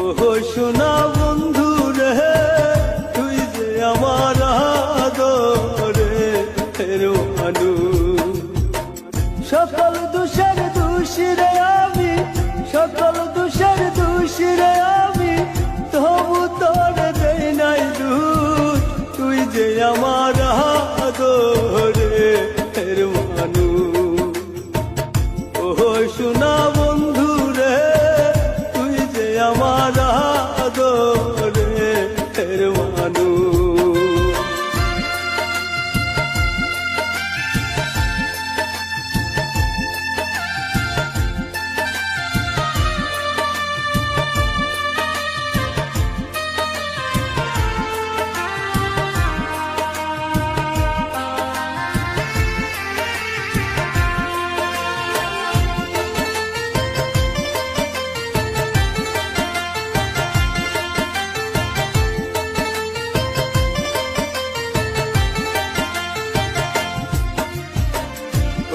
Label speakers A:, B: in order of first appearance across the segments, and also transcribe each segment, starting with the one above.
A: ওহো সোনা বন্ধু রে, তুই যে আমার আদরে মানু। সকল দুষের দোষীরে আমি, সকল দুষের দোষীরে আমি, তবু তোর দেই তুই যে আমার আদরে।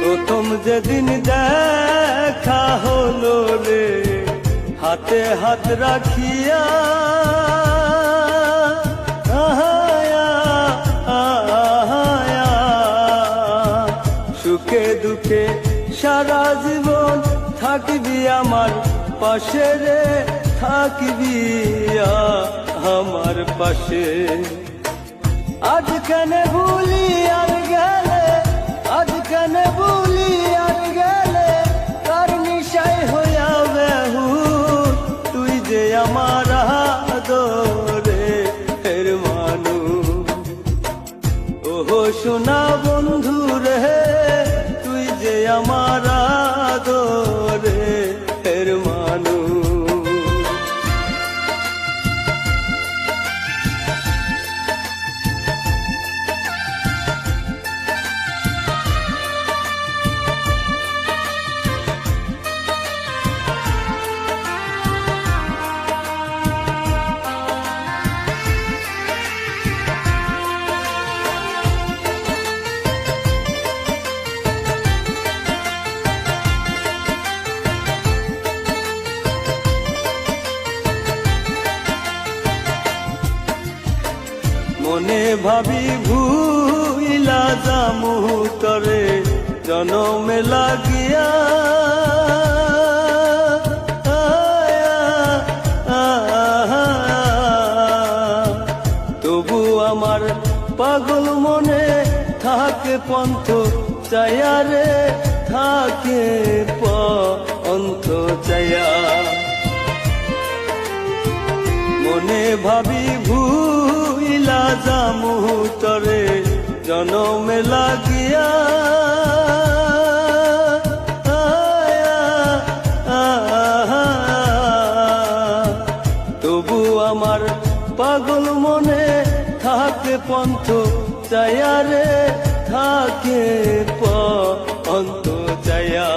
A: প্রথম যেদিন দেখা হলো রে, হাতে হাত রাখিয়া। সুখে দুঃখে সারা জীবন থাকবি আমার পাশে রে, থাকবি আমার পাশে। আজ কেন ভুলি আর গেলে, আজ কেন যে আমার দরে মনে ভাবি ভুইলা জামু তরে, জনমে লাগিয়া। তবু আমার পাগল মনে থাকে পন্থ চায়া রে থাকে পন্থ চায়া মনে ভাবি ভুইলা জামু তরে জনমে লাগিয়া। তবু আমার পাগল মনে থাকে পন্থ চায়া রে, থাকে পন্থ চায়া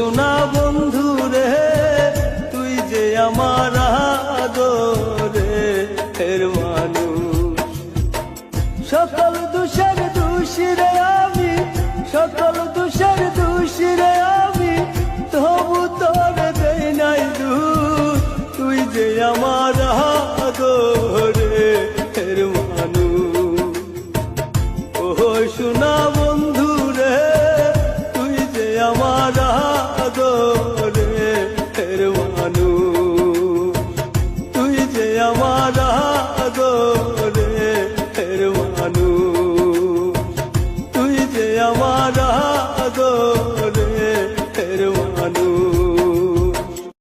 A: সোনা বন্ধু রে, তুই যে আমার আদরে এর মানুষ। সকল দোষের দোষী আমি, সকল আমি, তবু তোর দেই নাই তুই যে আমার আদরে এর মানুষ। ও শোনাব